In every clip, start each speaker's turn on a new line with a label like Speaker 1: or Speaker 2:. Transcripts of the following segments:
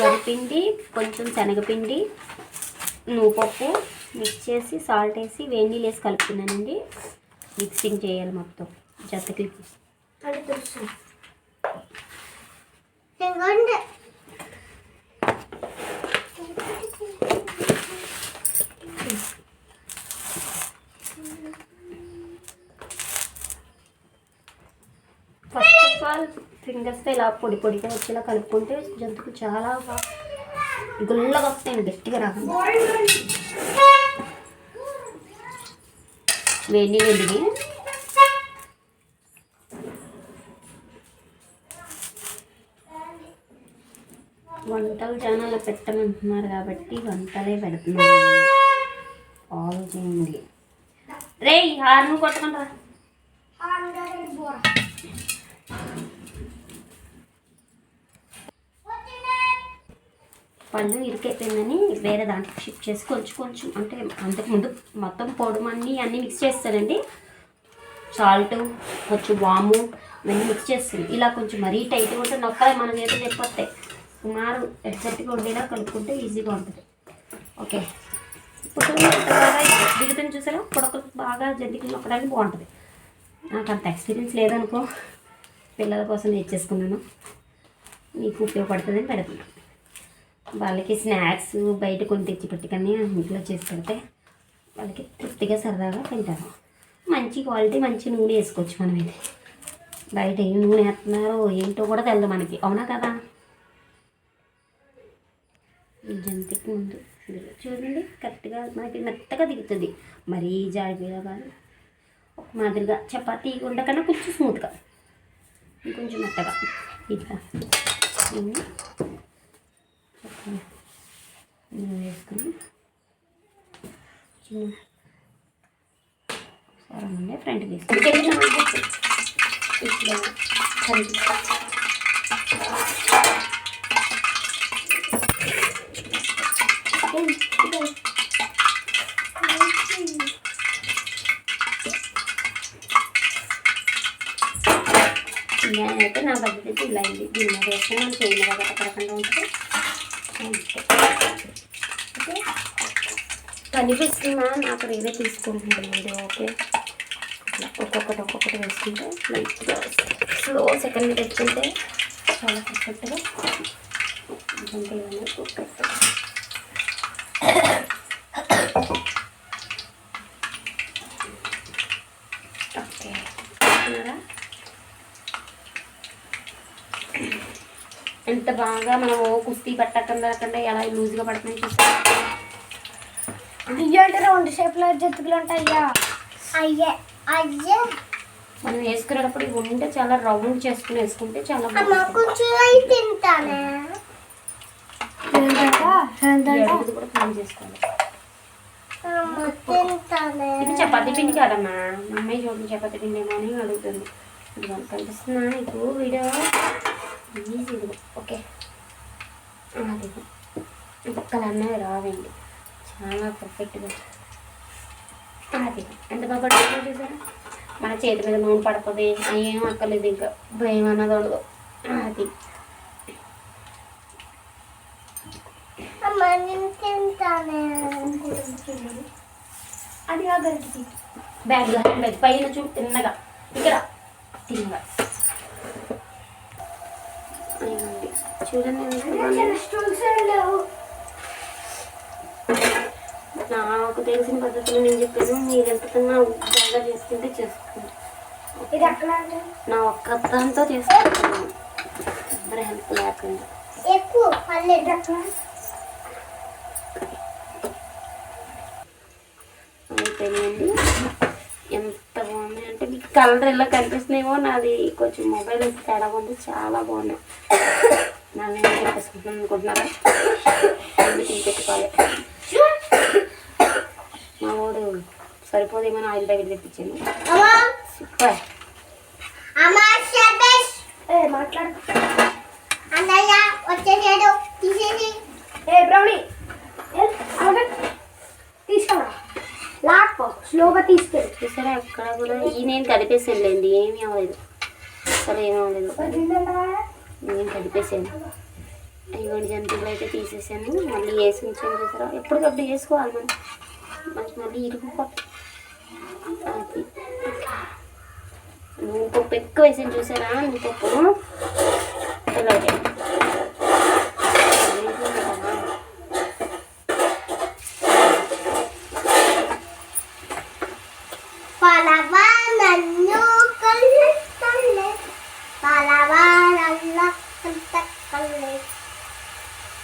Speaker 1: వరిపిండి కొంచెం శనగపిండి నువ్వుపప్పు మిక్స్ చేసి సాల్ట్ వేసి వేడి నీళ్ళు వేసి కలుపుతున్నానండి మిక్సింగ్ చేయాలి మొత్తం జతకి. ఫస్ట్ ఆఫ్ ఆల్ ఫింగర్స్తో ఇలా పొడి పొడిగా వచ్చేలా కలుపుకుంటే జంతువులు చాలా బాగా గుల్లగా వస్తాయండి గట్టిగా రాకుండా. వేడి వేడిని వంటలు ఛానల్ పెట్టమంటున్నారు కాబట్టి వంటలే పెడుతున్నాను. ఫాలో చేయండి. రే హార్ను కొట్టకుండా పళ్ళు ఇరికైపోయిందని వేరే దాంట్లో షిఫ్ట్ చేసి కొంచెం కొంచెం అంటే అంతకుముందు మొత్తం పొడుమన్నీ అన్నీ మిక్స్ చేస్తానండి. సాల్ట్ కొంచెం వాము ఇవన్నీ మిక్స్ చేస్తాను. ఇలా కొంచెం మరీ టైట్గా ఉంటే నొక్కలే మన చేత చెప్పొస్తాయి. సుమారు ఎగ్జాక్ట్గా ఉండేలా కలుపుకుంటే ఈజీగా ఉంటుంది. ఓకే. ఇప్పుడు బాగా దిగుతుంది చూసారా? పొడకలు బాగా జంతికలు నొక్కడానికి బాగుంటుంది. నాకు అంత ఎక్స్పీరియన్స్ లేదనుకో పిల్లల కోసం నేర్చేసుకున్నాను. మీకు ఉపయోగపడుతుందని పెడుతున్నాను. వాళ్ళకి స్నాక్స్ బయట కొని తెచ్చి పెట్టుకొని ఇంట్లో చేసి పెడితే వాళ్ళకి తృప్తిగా సరదాగా తింటారు. మంచి క్వాలిటీ మంచి నూనె వేసుకోవచ్చు మనం ఇది బయట ఏం నూనె వేస్తున్నారో ఏంటో కూడా తెలియదు మనకి. అవునా కదా? జంతికి ముందు చూడండి కరెక్ట్గా మనకి మెత్తగా దిగుతుంది. మరీ జారిపోయేలా కాదు. ఒక మాదిరిగా చపాతీ ఉండకన్నా కొంచెం స్మూత్గా ఇంకొంచెం మెత్తగా. ఇట్లా వేసుకొని చిన్న ఉండే ఫ్రంట్ ఇట్లా నేనైతే నా పద్ధతి ఇలా అయింది. దీని మీద వేస్తే మనం చేయి పడకుండా ఉంటుంది. ఓకే కనిపిస్తుందా? నాకు నేనే తీసుకుంటున్నాను మీరు ఓకే. ఒక్కొక్కటి ఒక్కొక్కటి వేసుకుంటే లైట్గా స్లో సెకండ్ మీద తెచ్చుకుంటే చాలా పర్ఫెక్ట్గా అంటే ఇవన్నీ ఓకే ఎంత బాగా మనము కుస్తీ పట్టకుండా ఎలా లూజ్గా పడుతున్నాయి చూస్తాం
Speaker 2: అయ్యో అంటే రెండు షేప్లో జంతువులు ఉంటాయ్యా అయ్యే అయ్యే.
Speaker 1: మనం వేసుకునేటప్పుడు ఇవి ఉంటే చాలా రౌండ్ చేసుకుని వేసుకుంటే చాలా
Speaker 2: అమ్మ
Speaker 1: బాగుంటుంది.
Speaker 2: కొంచెం అయి తింటానే.
Speaker 1: కూడా క్లీన్ చేసుకోవాలి. ఇది చపాతీ పిండి కాదమ్మా. మా అమ్మాయి చూడండి చపాతీ పిండి ఏమో అని అడుగుతుంది. ఇది కనిపిస్తుందా నీకు? వీడియో ఈజీ ఇది ఓకే అది ఒక్కలు అన్నవి రావండి. చాలా పర్ఫెక్ట్గా అది ఎంత బాగా పడుతుందో చూసారా? మన చేతి మీద నూనె పడుతుంది ఏం అక్కర్లేదు ఇంకా భయం అన్నది ఉండదు. అది.
Speaker 2: అది కాగలిగి
Speaker 1: బ్యాగ్ బ్యాగ్ పైన చూ తిన్నగా. ఇక్కడ. తిన్నగా. చూడండి. నాకు తెలిసిన పద్ధతిలో నేను చెప్పాను. మీరు ఎంతకన్నా బాగా చేసుకుంటే చేసుకోండి.
Speaker 2: ఇది ఎక్కడ
Speaker 1: నా ఒక్క దాంతో చేసుకుంటున్నాను. ఎవరి హెల్ప్ లేకుండా.
Speaker 2: ఎక్కువ పర్లేదు అక్కడ
Speaker 1: అయిపోయిందండి. ఎంత బాగుంది అంటే మీకు కలర్ ఎలా కనిపిస్తున్నాయేమో నాది కొంచెం మొబైల్ అయితే తేడా ఉంది. చాలా బాగున్నాయి. నా నేను చెప్పేసుకుంటున్నాను అనుకుంటున్నారా? పెట్టుకోవాలి మా వాడు సరిపోదేమో ఆయిల్ ప్యాకెట్ తెప్పించాను
Speaker 2: అమ్మ.
Speaker 1: సూపర్.
Speaker 2: అమ్మ శబేష్ ఏ మాట్లాడు. అన్నయ్య వచ్చేసాడు. తీసేసి. ఏ బ్రౌని. తీసుకోరా? లాక్కో స్లోగా తీసుకెళ్ళి.
Speaker 1: చూసారా అక్కడ కూడా ఈ నేను కదిపేసానులేండి. ఏమీ అవ్వలేదు. అసలు ఏమీ అవ్వలేదు. నేను కదిపేసాను. ఇవ్వండి జంతువులు అయితే తీసేసాను. మళ్ళీ వేసి ఉంచాను చూసారా? ఎప్పటికప్పుడు వేసుకోవాలి మనం. మళ్ళీ ఇరిగిపోతుంది అది నువ్వుపప్పు ఎక్కువ వేసాను చూసారా నువ్వుపప్పు ఇలాగే వేసింది కదా.
Speaker 2: పలవా నన్ను కళ్ళెత్తలే పలవా నన్న కళ్ళె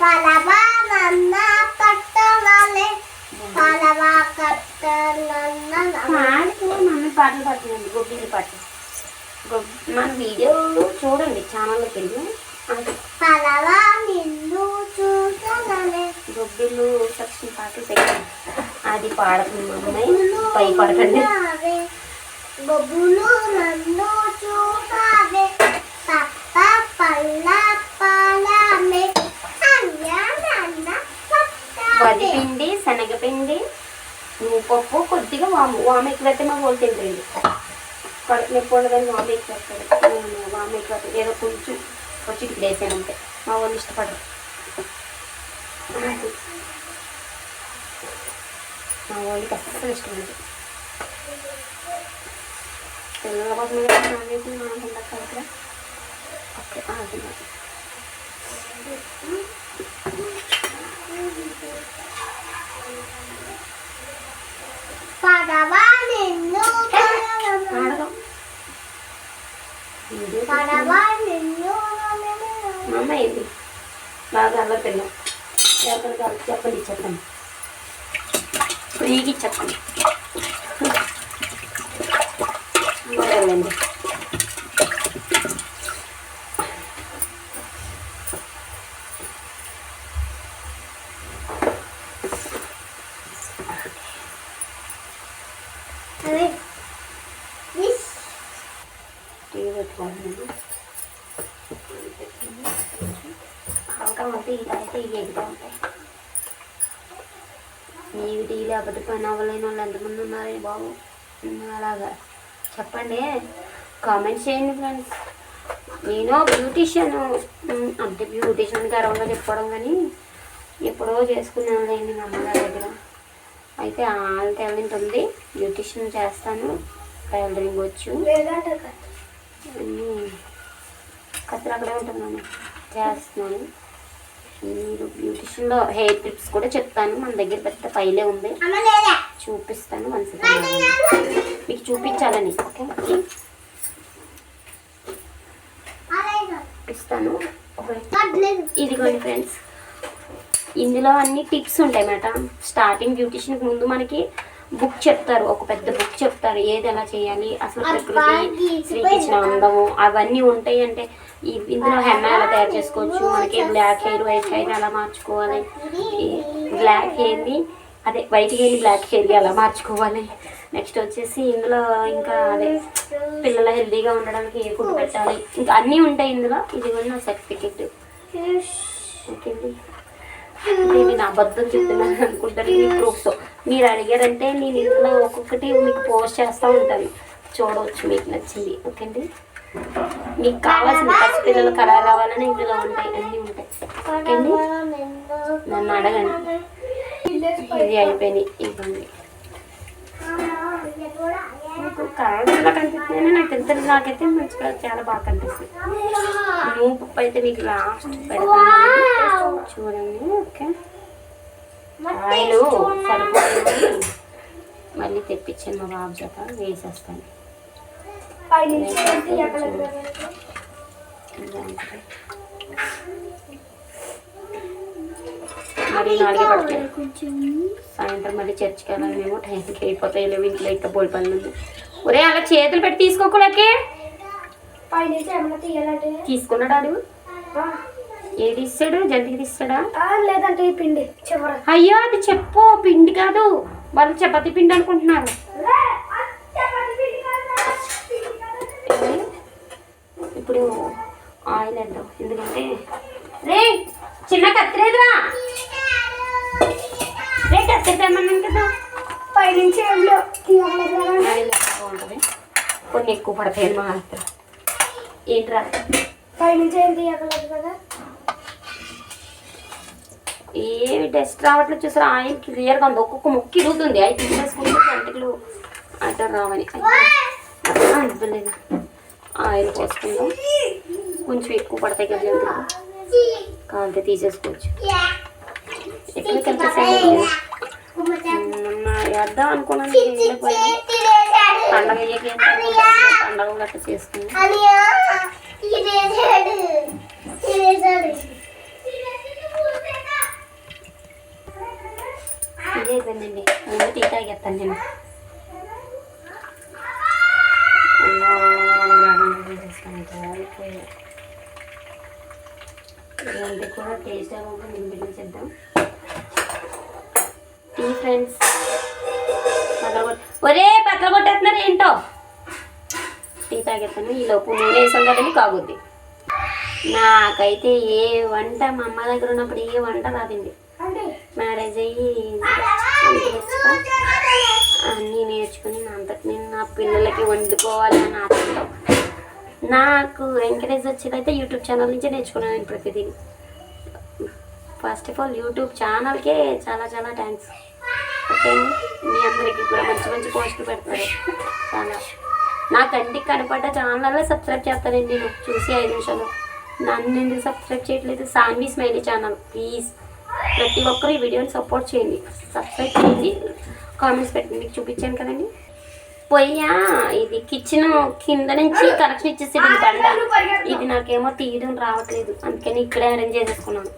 Speaker 2: పలవా నన్న పట్టవలే పలవా కట్ట నన్న
Speaker 1: పాడుతూ మమ్మీ పాటలు పాడుతుందండి గొబ్బిలి పాట గొబ్ మన వీడియో చూడండి ఛానల్లోకి వెళ్ళి అది
Speaker 2: పలవా నిన్ను
Speaker 1: గొబ్బిలు సెక్షన్ పాటలు పెట్టాను. అది పాడుతుంది అమ్మాయి పై పడకండి.
Speaker 2: బొబ్బులు నన్ను చూసావే పప్ప పల్ల. పలమే
Speaker 1: వదిపిండి శనగపిండి పప్పు కొద్దిగా వాము వాము ఎక్కువైతే మా వాళ్ళు తింటుంది కడుపు నొప్పి ఉండదని వాము ఎక్కువ వాము ఎక్కువ. ఏదో కొంచెం వచ్చి ఇప్పుడు వేసాను అంతే. మా వాళ్ళు ఇష్టపడరు. అది. మా వాళ్ళకి అస్సలు ఇష్టం లేదు పిల్లల కోసం నాన్ వెజ్ నానుకుంటా కదా ఓకే అది
Speaker 2: పడవా నిన్ను పడవ
Speaker 1: ఆడదాం ఇది
Speaker 2: పడవా నిన్ను
Speaker 1: మా అమ్మ ఏంటి బాగా అల్ల పిల్ల చెప్పండి కాదు చెప్పండి చెప్పండి ఫ్రీకి చెప్పండి వెళ్ళండి
Speaker 2: అదే ఇస్
Speaker 1: టీవీ పెట్టుకోండి హల్కా ఉంటే ఈ తాగితే ఇవి ఎగుతూ ఉంటాయి నీవి టీ లేకపోతే పని అవ్వలేని వాళ్ళు ఎంతమంది ఉన్నారే బాబు? అలాగా. చెప్పండి. కామెంట్ చేయండి ఫ్రెండ్స్ నేను బ్యూటీషియన్ అంటే బ్యూటీషియన్ గర్వంగా చెప్పుకోవడం కానీ ఎప్పుడో చేసుకున్నాను లేండి మా అమ్మగారి దగ్గర. అయితే ఆల్ టాలెంట్ ఉంది. బ్యూటీషియన్ చేస్తాను. టైలరింగ్ వచ్చు. కత్తిరి అక్కడే ఉంటున్నాను. చేస్తున్నాను. మీరు బ్యూటిషియన్లో హెయిర్ టిప్స్ కూడా చెప్తాను మన దగ్గర పెద్ద ఫైలే ఉంది. చూపిస్తాను వన్ మీకు చూపించాలని ఓకే? చూపిస్తాను ఇదిగోండి ఫ్రెండ్స్ ఇందులో అన్ని టిప్స్ ఉంటాయి అన్నమాట స్టార్టింగ్ బ్యూటిషియన్కి ముందు మనకి బుక్ చెప్తారు ఒక పెద్ద బుక్ చెప్తారు ఏది ఎలా చేయాలి అసలు ప్రకృతి ఇచ్చిన అందము అవన్నీ ఉంటాయి అంటే ఈ- ఇందులో హెన్న ఎలా తయారు చేసుకోవచ్చు. మనకి బ్లాక్ హెయిర్ వైట్ హెయిర్ ఎలా మార్చుకోవాలి. బ్లాక్ హెయిర్ని అదే వైట్ హెయిర్ బ్లాక్ హెయిర్ ఎలా మార్చుకోవాలి. నెక్స్ట్ వచ్చేసి ఇందులో ఇంకా అదే పిల్లల హెల్తీగా ఉండడానికి ఏ ఫుడ్ పెట్టాలి. ఇంకా అన్నీ ఉంటాయి ఇందులో. ఇది కూడా నా సర్టిఫికెట్ ఓకే నేను అబద్ధం చెప్తున్నాను అనుకుంటారు మీ ప్రూఫ్తో మీరు అడిగారంటే నేను ఇందులో ఒక్కొక్కటి మీకు పోస్ట్ చేస్తూ ఉంటాను. చూడవచ్చు మీకు నచ్చింది. ఓకే అండి మీకు కావాల్సిన పసిపిల్లలు కలర్ రావాలని ఇందులో ఉంటాయి అన్నీ ఉంటాయి. ఓకే అండి నన్ను అడగండి. ఇది అయిపోయినాయి ఇవ్వండి. మీకు కలర్ ఎలా కనిపిస్తుందని నాకు తెలుసు నాకైతే మంచిగా చాలా బాగా కనిపిస్తుంది. నువ్వు పప్పు అయితే మీకు లాస్ట్ పెడతాను. చూడండి ఓకే? ఆయిల్ సరిపోతుంది మళ్ళీ తెప్పించాను మా బాబు చేత వేసేస్తాను. మరి నాలుగే పడుతుంది సాయంత్రం మళ్ళీ చర్చికి వెళ్ళాలి మేము. టైంకి అయిపోతాయి లేవు ఇంట్లో ఇంకా బోల్ పనులు ఉంది. ఒరే అలా చేతులు పెట్టి
Speaker 2: తీయాలంటే?
Speaker 1: తీసుకున్నాడు ఏది ఇస్తాడు జంతికి ఇస్తాడా
Speaker 2: లేదంటే ఈ పిండి
Speaker 1: అయ్యో అది చెప్పు పిండి కాదు. వాళ్ళు చపాతీ పిండి అనుకుంటున్నారు. ఇప్పుడు ఆయిల్ వేద్దాం. ఎందుకంటే రే చిన్న కత్తిరేదురా. రే కత్తిరి తెమ్మన్నాను కదా.
Speaker 2: పైనుంచి
Speaker 1: ఆయిల్ బాగుంటుంది. కొన్ని ఎక్కువ పడతాయి మా హస్త ఏంట్రా ఏమి టెస్ట్ రావట్లేదు చూసారా? ఆయిల్ క్లియర్గా ఉంది. ఒక్కొక్క ముక్కి ఇరుగుతుంది. అవి తీసేసుకుంటే గంటలు అట్లా రావని. అవ్వలేదు ఆయిల్ పోసుకుందాం. కొంచెం ఎక్కువ పడతాయి కదా కావాలంటే తీసేసుకోవచ్చు. ఎక్కడ కలిపేసాను వేద్దాం అనుకున్నాను. వెళ్ళిపోయాను. పండగ అయ్యాక ఏం. పండగ గట్ట చేసుకుని. ఇదే అయిపోయిందండి. ముందు టీ తాగేస్తాను నేను. ఇలాంటి కూడా టేస్ట్ అవ్వకుండా టీ ఫ్రెండ్స్ ఒరే పక్కన కొట్టేస్తున్నారు ఏంటో? టీ తాగేస్తాను. ఈ లోపు నూనె వేసాం కదండి కాగుద్ది. నాకైతే ఏ వంట మా అమ్మ దగ్గర ఉన్నప్పుడు ఏ వంట రాదండి. మ్యారేజ్ అయ్యి అన్నీ నేర్చుకుని నా అంతకు నేను నా పిల్లలకి వండుకోవాలి అని ఆశతో. నాకు ఎంకరేజ్ వచ్చేదైతే యూట్యూబ్ ఛానల్ నుంచే నేర్చుకున్నాను నేను ప్రతిదీ. ఫస్ట్ ఆఫ్ ఆల్ యూట్యూబ్ ఛానల్కే చాలా చాలా థ్యాంక్స్ ఓకే మీ అందరికీ కూడా మంచి మంచి పోస్టులు పెడతారు. చాలా. నా కంటికి కనపడ్డ ఛానల్లో సబ్స్క్రైబ్ చేస్తానండి నేను. చూసి ఐదు నిమిషాలు. నన్ను ఎందుకు సబ్స్క్రైబ్ చేయట్లేదు? సాన్వి స్మైలీ ఛానల్ ప్లీజ్ ప్రతి ఒక్కరు ఈ వీడియోని సపోర్ట్ చేయండి. సబ్స్క్రైబ్ చేయండి కామెంట్స్ పెట్టండి. మీకు చూపించాను కదండి. పొయ్యా ఇది కిచెన్ కింద నుంచి కనెక్షన్ ఇచ్చేసేది బండ ఇది నాకేమో తీయడం రావట్లేదు. అందుకని ఇక్కడే అరేంజ్ చేసేసుకున్నాను.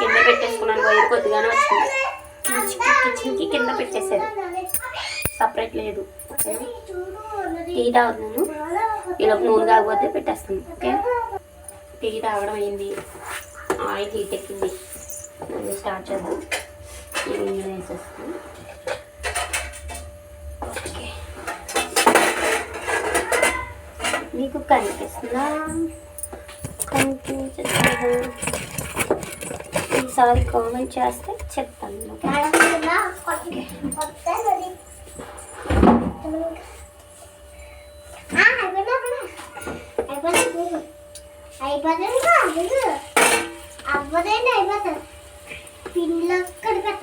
Speaker 1: కింద పెట్టేసుకున్నాను వైర్ కొద్దిగానే వచ్చింది కిచెన్ కిచెన్కి కింద పెట్టేశారు. సపరేట్ లేదు టీ తాగుతున్నాను. ఇలా నూనె తాగిపోతే పెట్టేస్తాను ఓకే? టీ తాగడం అయింది. ఆయిల్ హీట్ ఎక్కింది. మళ్ళీ స్టార్ట్ చేద్దాం. ఇవన్నీ వేసేస్తాను. ఓకే. మీకు కనిపిస్తుందా? కనిపించట్లేదు? ఈసారి కామెంట్ చేస్తే చెప్తాను
Speaker 2: అవ్వదండి అయిపోతుంది పిండిలో కడిపెట్ట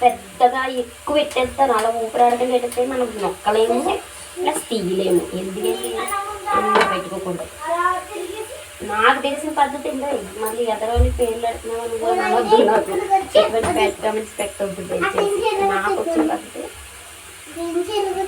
Speaker 1: పెద్దగా ఎక్కువ పెట్టేస్తాను అలా ఊపిరాడటం పెట్టేస్తే మనం నొక్కలేము ప్లస్ తీయలేము ఎందుకంటే పెట్టుకోకుండా నాకు తెలిసిన పద్ధతి ఏంటో మళ్ళీ ఎదరోని పేర్లు పెడుతున్నావు నువ్వు అని అనొద్దు నాకు ఎటువంటి బ్యాడ్ కామెంట్స్ పెట్టవద్దు దయచేసి నాకు వచ్చిన పద్ధతి.
Speaker 2: దీనికి ఎందుకు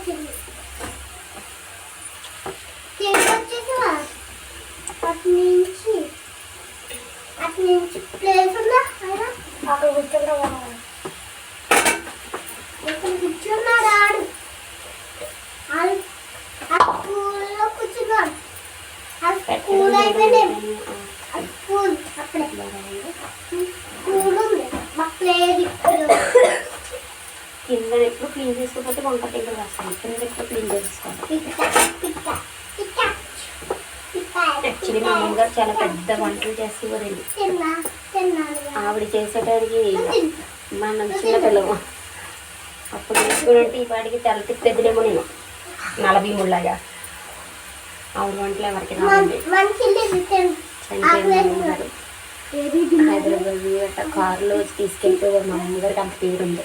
Speaker 1: కింద ఎప్పుడు క్లీన్ చేసుకోకపోతే వంట కింద వస్తాను కింద ఎప్పుడు క్లీన్ చేసుకోవాలి
Speaker 2: పిక్క పిక్క
Speaker 1: యాక్చువల్లీ మా అమ్మగారు చాలా పెద్ద వంటలు చేసేవారండి. ఆవిడ చేసేటానికి మనం చిన్న పిల్లము అప్పుడు నేర్చుకున్నట్టు ఈ పాటికి తెల్ల తిప్పేదిలేమో నేను. నలభై ముళ్ళగా ఆరు గంటల వరకు హైదరాబాద్ కారులో తీసుకెళ్తే మా అమ్మగారికి అంత పేరు ఉంది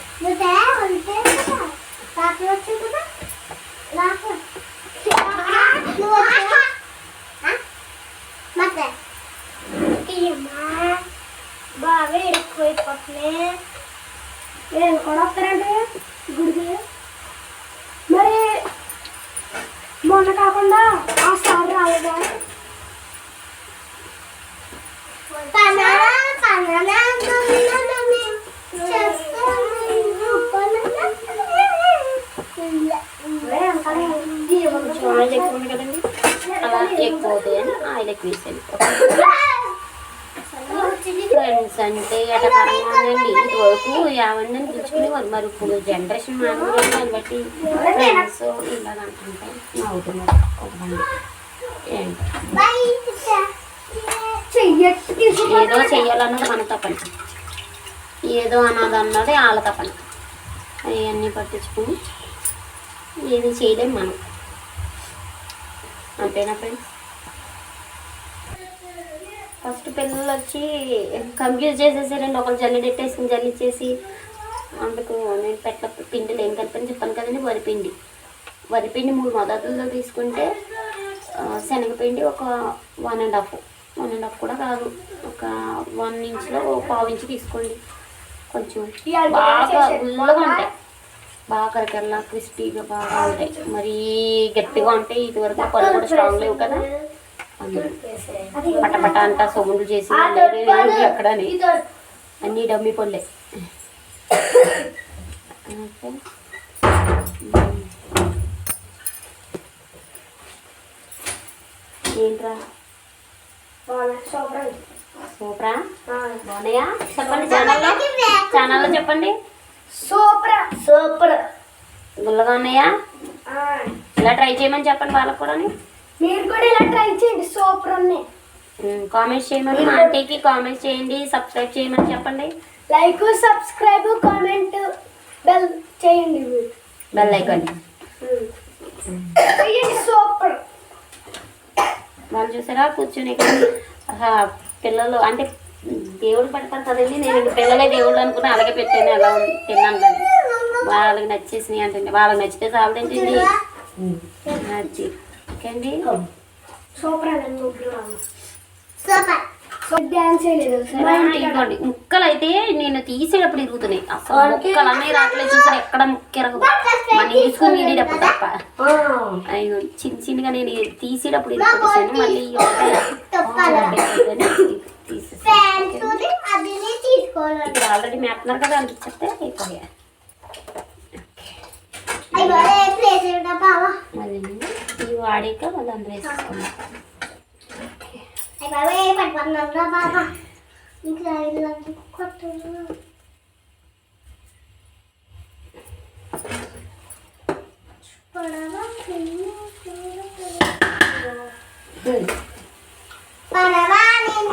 Speaker 2: బాగా ఎక్కువ అయిపోతున్నాయి. నేను కూడా వస్తారంటే గుడికి? మొన్న కాకుండా ఆ సార్ రాలేదా?
Speaker 1: ఆయిల్ ఎక్కువ ఉంది కదండి. అలా ఎక్కువ అవుతాయి అని ఆయిల్ ఎక్కువ వేసాను ఫ్రెండ్స్ అంటే ఎటకరంగానండి ఇది వరకు యావండి పిలుచుకునేవారు మరి ఇప్పుడు జనరేషన్ మాట్లాడాలి దాన్ని బట్టి ఫ్రెండ్స్ ఇలాగ అంటుంటే నవ్వుతున్నారు ఏదో చెయ్యాలన్నది మన తప్పని ఏదో అన్నది అన్నది వాళ్ళ తప్పని అవన్నీ పట్టించుకుని ఏది చేయలేము మనం. అంతేనా ఫ్రెండ్స్ ఫస్ట్ పిల్లలు వచ్చి కంప్యూజ్ చేసేసారండి. ఒకరు జల్లి నెట్టేసి జల్లిచ్చేసి అందుకు నేను పెట్ట పిండిలు ఏం కలిపని చెప్పాను కదండి వరిపిండి వరిపిండి మూడు మద్దతుల్లో తీసుకుంటే శనగపిండి ఒక one and half one and half కూడా కాదు. ఒక వన్ ఇంచ్లో పావు ఇంచ్ తీసుకోండి. కొంచెం బాగా గుల్లగా ఉంటాయి. బాగా కరకరలా క్రిస్పీగా బాగా ఉంటాయి. మరీ గట్టిగా ఉంటాయి. ఇదివరకు పళ్ళు కూడా స్ట్రాంగ్ లేవు కదా. పటపట అంతా సొమ్ములు చేసి ఎక్కడ అన్ని డమ్మి పళ్ళే ఓకే. ఏంట్రా సూపరా బాగున్నాయా? చెప్పండి ఛానల్లో. ఛానల్లో చెప్పండి.
Speaker 2: సూపర్. సూపర్.
Speaker 1: గుల్లగా ఉన్నాయా? ఇలా ట్రై చేయమని చెప్పండి వాళ్ళకు కూడా
Speaker 2: మీరు కూడా ఇలా ట్రై చేయండి. సూపర్ ఉన్నాయి.
Speaker 1: కామెంట్స్ చేయమని మా ఆంటీకి కామెంట్స్ చేయండి సబ్స్క్రైబ్ చేయమని చెప్పండి.
Speaker 2: లైక్ సబ్స్క్రైబ్ కామెంట్ బెల్ చేయండి
Speaker 1: బెల్ ఐకాన్.
Speaker 2: చేయండి సూపర్.
Speaker 1: వాళ్ళు చూసారా? కూర్చొని పిల్లలు అంటే దేవుడు పెడతారు కదండి. నేను ఇంక పిల్లలే దేవుళ్ళు అనుకుని అలాగే పెట్టాను ఎలా ఉంది తిన్నాను కానీ. వాళ్ళకి నచ్చేసినాయి అంటే వాళ్ళకి నచ్చితే చాలు తింటుంది
Speaker 2: సూపర్ అండి ముగ్గురు సూపర్.
Speaker 1: ముక్కలు అయితే నేను తీసేటప్పుడు ఇరుగుతున్నాయి. అసలు ముక్కలు అన్నీ చూసారు? ఎక్కడ ముక్క ఇరగదు మన తీసుకుని ఇడేటప్పుడు తప్ప. అయ్యో చిన్న చిన్నగా నేను తీసేటప్పుడు ఇరుగుతాను మళ్ళీ ఆల్రెడీ మేపుతున్నారు కదా అందుకు చెప్తే మళ్ళీ ఇవి వాడాక మళ్ళీ అందులో వేసేసుకున్నాం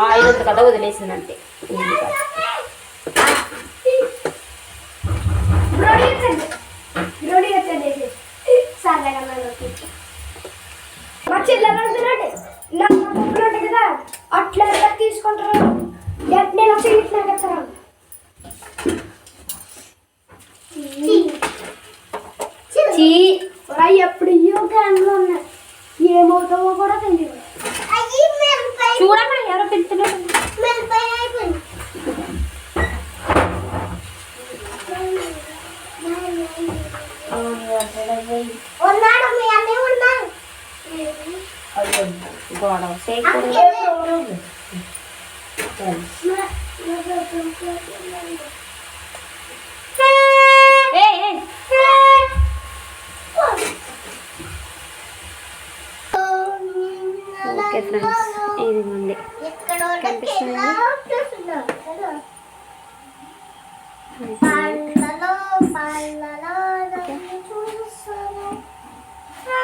Speaker 1: ఆయిల్ ఉంది కదా వదిలేసింది అంతే ఏం కాదు.
Speaker 2: మా చెల్లెలు అంటున్నాడు నా పప్పులు కదా అట్లా ఎలా తీసుకుంటారు నేను వచ్చి ఇట్లా కట్టాను ఎప్పుడు ఏమవుతావో కూడా తెలియదు
Speaker 1: చూడమ్మా ఎవరో పెడుతున్నారు
Speaker 2: మీ అన్నీ ఉన్నాడు
Speaker 1: గొడవ చేయకూడదు ఏయ్, ఏయ్. ఓకే ఫ్రెండ్స్ ఇదిగోండి కనిపిస్తుందా?
Speaker 2: కనిపిస్తుంది